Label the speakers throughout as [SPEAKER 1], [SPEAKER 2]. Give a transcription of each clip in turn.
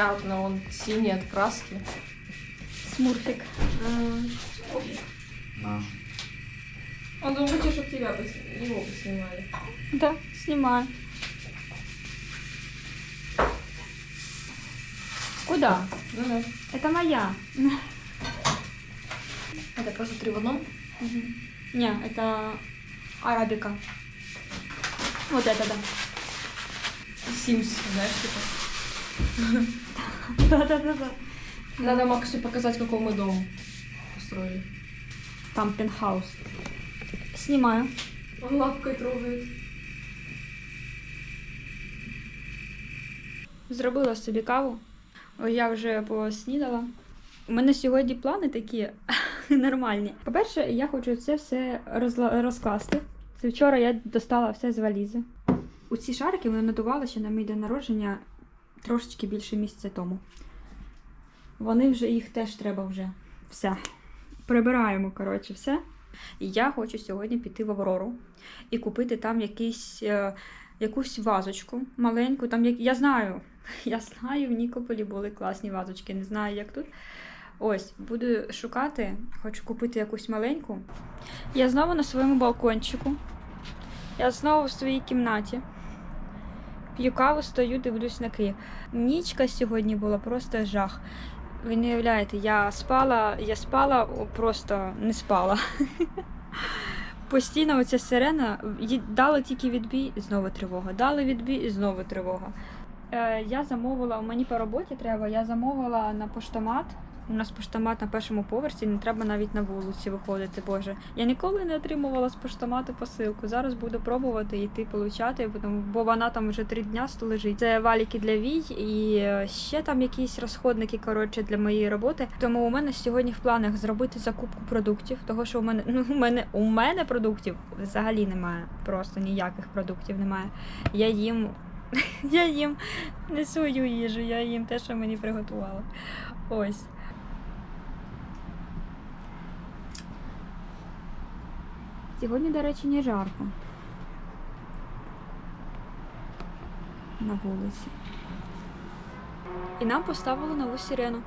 [SPEAKER 1] неприятно, он синий от краски.
[SPEAKER 2] Смурфик.
[SPEAKER 3] Наш.
[SPEAKER 1] Он думал, хочет, чтобы тебя его поснимали.
[SPEAKER 2] Да, снимаю. Куда?
[SPEAKER 1] Ну да.
[SPEAKER 2] Это моя.
[SPEAKER 1] Это просто три в одном.
[SPEAKER 2] Не, это арабика. Вот это да.
[SPEAKER 1] Sims, знаешь, типа.
[SPEAKER 2] Да-да-да.
[SPEAKER 1] Надо Максу показать, какой мы дом устроили.
[SPEAKER 2] Там пентхаус. Снимаю.
[SPEAKER 1] Он лапкой трогает.
[SPEAKER 2] Зробила собі каву. Я вже поснідала. У мене сьогодні плани такі нормальні. По-перше, я хочу це все розкласти. Це вчора я достала все з валізи. У ці шарики вони надували ще на мій день народження трошечки більше місяця тому. Вони вже їх теж треба вже все. Прибираємо, коротше, все. Я хочу сьогодні піти в Аврору і купити там якийсь, е, якусь вазочку маленьку. Там як я знаю, я знаю, в Нікополі були класні вазочки, не знаю, як тут. Ось, буду шукати, хочу купити якусь маленьку. Я знову на своєму балкончику. Я знову в своїй кімнаті. П'ю каву, стою, дивлюсь на Київ. Нічка сьогодні була просто жах. Ви не уявляєте, я спала, я спала, просто не спала. Постійно оця сирена дали тільки відбій, знову тривога. Дали відбій, і знову тривога. Е, я замовила, мені по роботі треба, я замовила на поштомат. У нас поштомат на першому поверсі, не треба навіть на вулиці виходити, Боже. Я ніколи не отримувала з поштомату посилку. Зараз буду пробувати йти получати, бо вона там вже три дня лежить. Це валіки для вій і е, ще там якісь розходники коротше для моєї роботи. Тому у мене сьогодні в планах зробити закупку продуктів, того що у мене ну у мене у мене продуктів взагалі немає. Просто ніяких продуктів немає. Я їм. Я їм не свою їжу, я їм те, що мені приготували. Ось. Сьогодні, до речі, не жарко. На вулиці. І нам поставили нову сирену.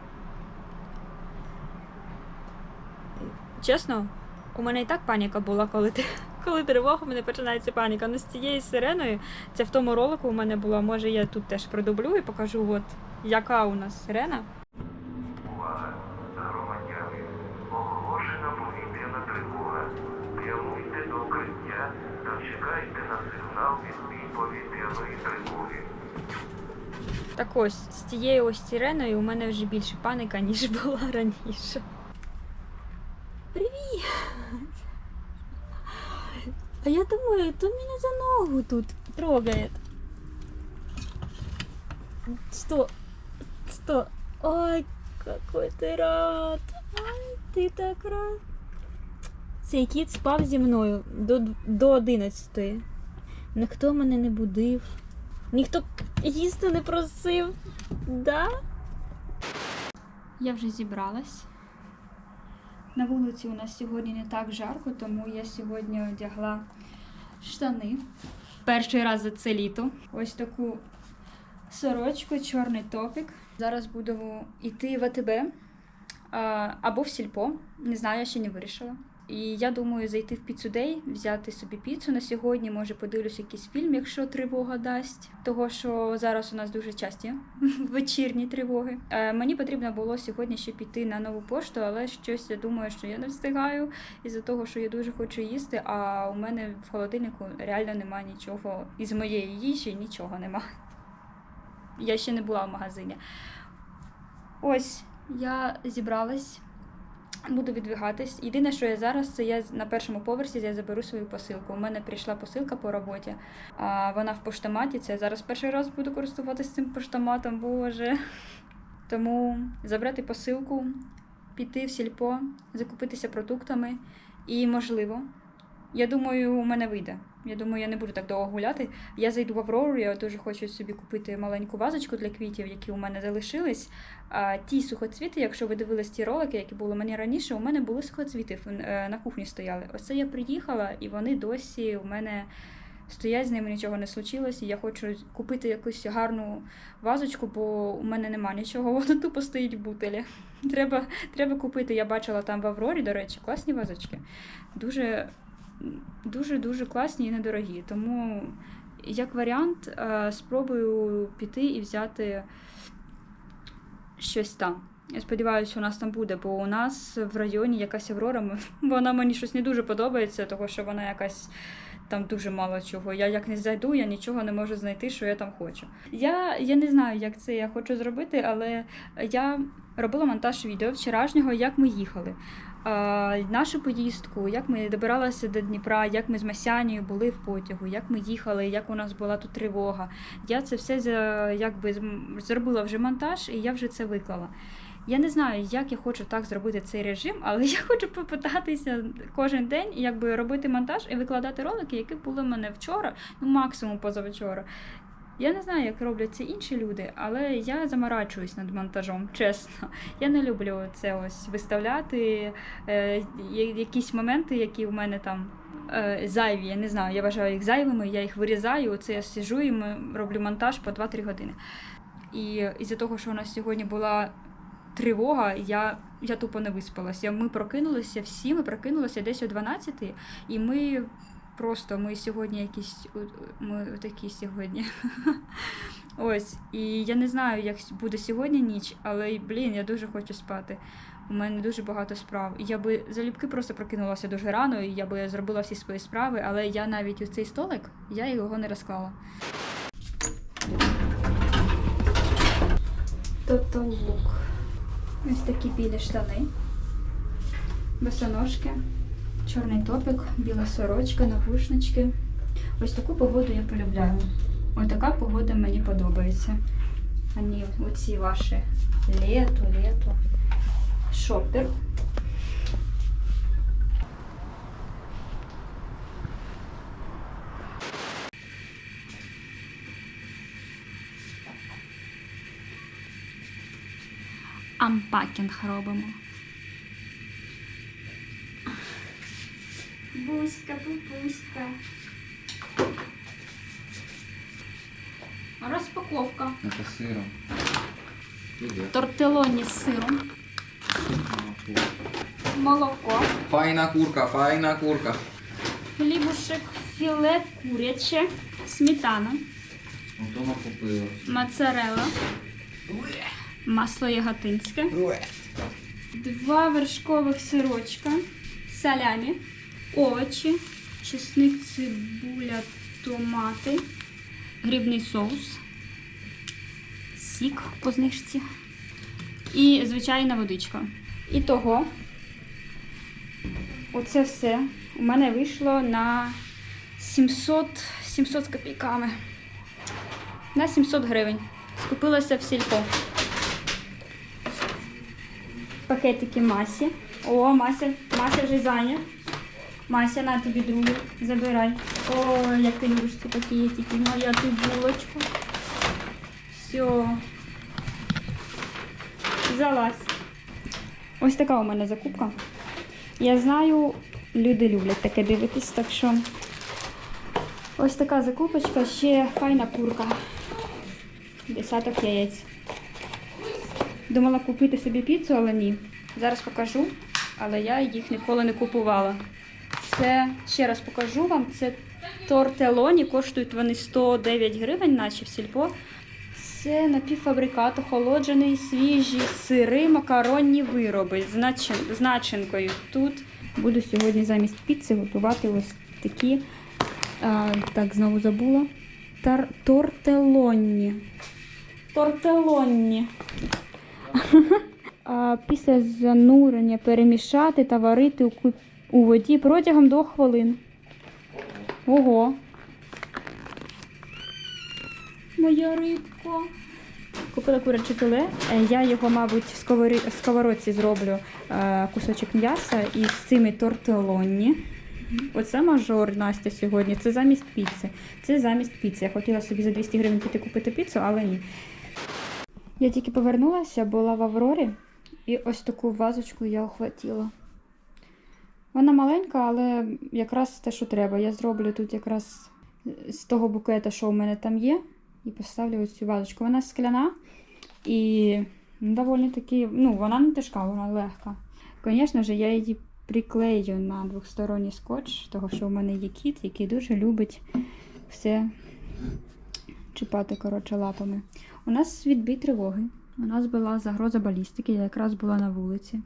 [SPEAKER 2] Чесно, у мене і так паніка була, коли ти. Коли тривога, у мене починається паніка. Ну з цією сиреною, це в тому ролику у мене була, може я тут теж продублю і покажу, от яка у нас сирена.
[SPEAKER 4] Увага! Громадяни! Оголошена повітряна тривога. Прямуйте до укриття та чекайте на сигнал відбій повітряної тривоги.
[SPEAKER 2] Так ось, з цією ось сиреною у мене вже більше паніка, ніж була раніше. Привіт! А я думаю, то мене за ногу тут трогает. Что? Что? Ой, какой ти рад! Ай, ти так рад. Цей кіт спав зі мною до, до 11. Ніхто мене не будив. Ніхто їсти не просив. Да? Я вже зібралась. На вулиці у нас сьогодні не так жарко, тому я сьогодні одягла штани. Перший раз за це літо. Ось таку сорочку, чорний топік. Зараз буду йти в АТБ або в сільпо. Не знаю, я ще не вирішила. І я думаю зайти в Day, взяти собі піцу на сьогодні. Може, подивлюсь якийсь фільм, якщо тривога дасть. Того, що зараз у нас дуже часті вечірні тривоги. Е, мені потрібно було сьогодні ще піти на нову пошту, але щось я думаю, що я не встигаю із-за того, що я дуже хочу їсти. А у мене в холодильнику реально немає нічого із моєї їжі, нічого нема. Я ще не була в магазині. Ось я зібралась. Буду відвігатись. Єдине, що я зараз, це я на першому поверсі я заберу свою посилку. У мене прийшла посилка по роботі, а вона в поштоматі. Це я зараз перший раз буду користуватися цим поштоматом, боже. Тому забрати посилку, піти в сільпо, закупитися продуктами і, можливо, я думаю, у мене вийде. Я думаю, я не буду так довго гуляти. Я зайду в Аврору, я дуже хочу собі купити маленьку вазочку для квітів, які у мене залишились. А ті сухоцвіти, якщо ви дивились ті ролики, які були у мене раніше, у мене були сухоцвіти е, на кухні стояли. Оце я приїхала, і вони досі у мене стоять, з ними нічого не случилось. І я хочу купити якусь гарну вазочку, бо у мене нема нічого, воно тупо стоїть в бутелі. Треба, треба купити. Я бачила там в Аврорі, до речі, класні вазочки. Дуже, дуже, дуже класні і недорогі. Тому, як варіант, е, спробую піти і взяти щось там. Я сподіваюся, у нас там буде, бо у нас в районі якась Аврора, вона мені щось не дуже подобається, тому що вона якась там дуже мало чого. Я як не зайду, я нічого не можу знайти, що я там хочу. Я, я не знаю, як це я хочу зробити, але я робила монтаж відео вчорашнього, як ми їхали. Нашу поїздку, як ми добиралися до Дніпра, як ми з Масянією були в потягу, як ми їхали, як у нас була тут тривога. Я це все якби зробила вже монтаж, і я вже це виклала. Я не знаю, як я хочу так зробити цей режим, але я хочу попитатися кожен день, якби робити монтаж і викладати ролики, які були в мене вчора, ну максимум позавчора. Я не знаю, як роблять це інші люди, але я заморачуюсь над монтажом, чесно. Я не люблю це ось виставляти е, якісь моменти, які у мене там е, зайві. Я не знаю, я вважаю їх зайвими, я їх вирізаю. Оце я сижу і роблю монтаж по 2-3 години. І із-за того, що у нас сьогодні була тривога, я, я тупо не виспалася. Ми прокинулися всі, ми прокинулися десь о 12 і ми просто ми сьогодні якісь ми такі сьогодні. Ось. І я не знаю, як буде сьогодні ніч, але блін, я дуже хочу спати. У мене дуже багато справ. Я би залюбки просто прокинулася дуже рано, і я би зробила всі свої справи, але я навіть у цей столик я його не розклала. Тобто лук. Ось такі білі штани, босоножки, чорний топик, біла сорочка, навушнички. Ось таку погоду я полюбляю. Ось така погода мені подобається. Ані оці ваші літо, літо. Шопер. Ампакінг робимо. Буська, бубуська. Розпаковка.
[SPEAKER 3] Это сыром. Привет.
[SPEAKER 2] Тортелоні з сиром, молоко,
[SPEAKER 3] Файна курка, файна курка.
[SPEAKER 2] хлібушек, філе куряче, сметана,
[SPEAKER 3] Дома купила.
[SPEAKER 2] моцарелла, масло яготинське, два вершкових сирочка, салямі, овочі, чесник, цибуля, томати, грибний соус, сік по знижці і звичайна водичка. І того, оце все у мене вийшло на 700, 700 з копійками. На 700 гривень. Скупилася в сільпо. Пакетики Масі. О, Мася, Мася вже зайня. Мася, на тобі другу, забирай. О, як ти любиш ці пакетики. Моя ти булочку. Все. Залазь. Ось така у мене закупка. Я знаю, люди люблять таке дивитись, так що ось така закупочка, ще файна курка. Десяток яєць. Думала купити собі піцу, але ні. Зараз покажу, але я їх ніколи не купувала. Це ще раз покажу вам. Це тортелоні, коштують вони 109 гривень, наче в сільпо. Це напівфабрикат, охолоджений, свіжі сири, макаронні вироби з, начинкою. Тут буду сьогодні замість піци готувати ось такі, а, так, знову забула. Тар, тортелонні. Тортелонні. Після занурення перемішати та варити у, ку- у воді протягом 2 хвилин. Ого. Моя рибка. Купила куряче філе. Е, Я його, мабуть, в сковородці зроблю е, кусочок м'яса із цими тортелонні. Оце мажор Настя сьогодні. Це замість піци. Це замість піци. Я хотіла собі за 200 гривень піти купити піцу, але ні. Я тільки повернулася, була в Аврорі, і ось таку вазочку я охватила. Вона маленька, але якраз те, що треба. Я зроблю тут якраз з того букета, що у мене там є, і поставлю ось цю вазочку. Вона скляна і доволі таки, ну, вона не тяжка, вона легка. Звісно ж, я її приклею на двосторонній скотч, того що у мене є кіт, який дуже любить все чіпати коротше, лапами. У нас відбій тривоги. У нас була загроза балістики, я якраз була на вулиці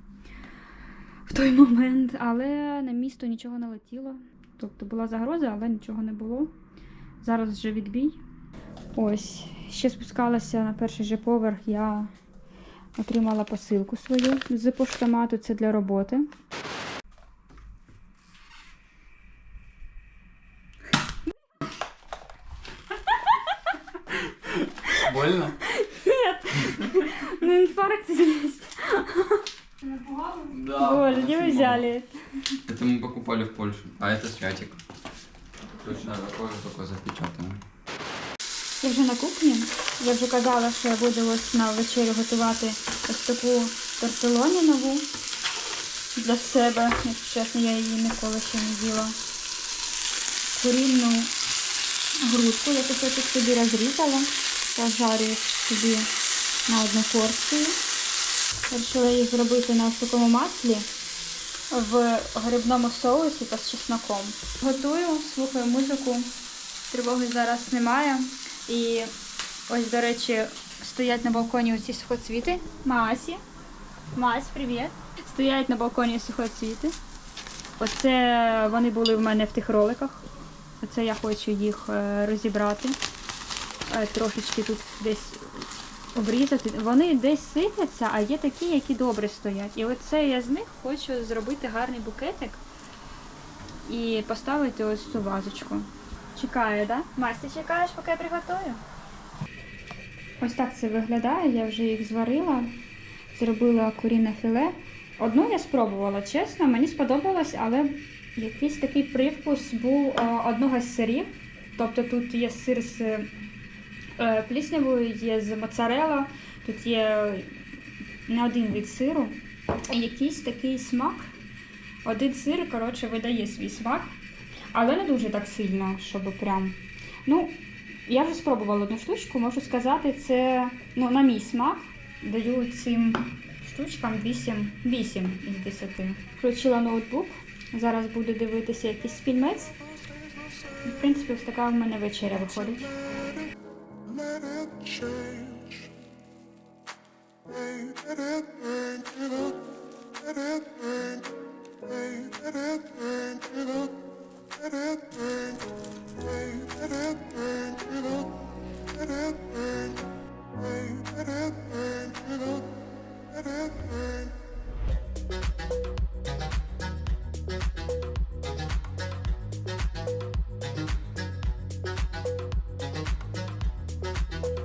[SPEAKER 2] в той момент, але на місто нічого не летіло. Тобто була загроза, але нічого не було. Зараз вже відбій. Ось, ще спускалася на перший же поверх. Я отримала посилку свою з поштомату. Це для роботи.
[SPEAKER 3] Больно?
[SPEAKER 2] Ну, інфаркт є.
[SPEAKER 3] Да.
[SPEAKER 2] Боже, де ви взяли?
[SPEAKER 3] Это мы покупали в Польше. А это святик. Точно такое, только запечатанное.
[SPEAKER 2] Я вже на кухні. Я вже казала, що я буду ось на вечерю готувати ось таку тортелоні нову для себе. Якщо чесно, я її ніколи ще не їла. Курінну грудку, я кусочок собі розрізала. Пожарю собі на одну порцію. Вирішила їх зробити на ось маслі в грибному соусі та з чесноком. Готую, слухаю музику. Тривоги зараз немає. І ось, до речі, стоять на балконі оці сухоцвіти. Масі. Мась, привіт. Стоять на балконі сухоцвіти. Оце вони були в мене в тих роликах. Оце я хочу їх е, розібрати. Е, Трошечки тут десь обрізати. Вони десь сипляться, а є такі, які добре стоять. І оце я з них хочу зробити гарний букетик і поставити ось цю вазочку. Чекаю, да? Масті, чекаєш, поки я приготую? Ось так це виглядає. Я вже їх зварила, зробила куріне філе. Одну я спробувала, чесно, мені сподобалось, але якийсь такий привкус був е, одного з сирів. Тобто тут є сир з пліснявою, є з моцарелла, тут є не один від сиру. І якийсь такий смак. Один сир, коротше, видає свій смак. Але не дуже так сильно, щоб прям. Ну, я вже спробувала одну штучку, можу сказати, це ну, на мій смак. Даю цим штучкам 8, 8 із 10. Включила ноутбук. Зараз буду дивитися якийсь фільмець. В принципі, ось така в мене вечеря виходить.
[SPEAKER 5] let it change. Ain't it in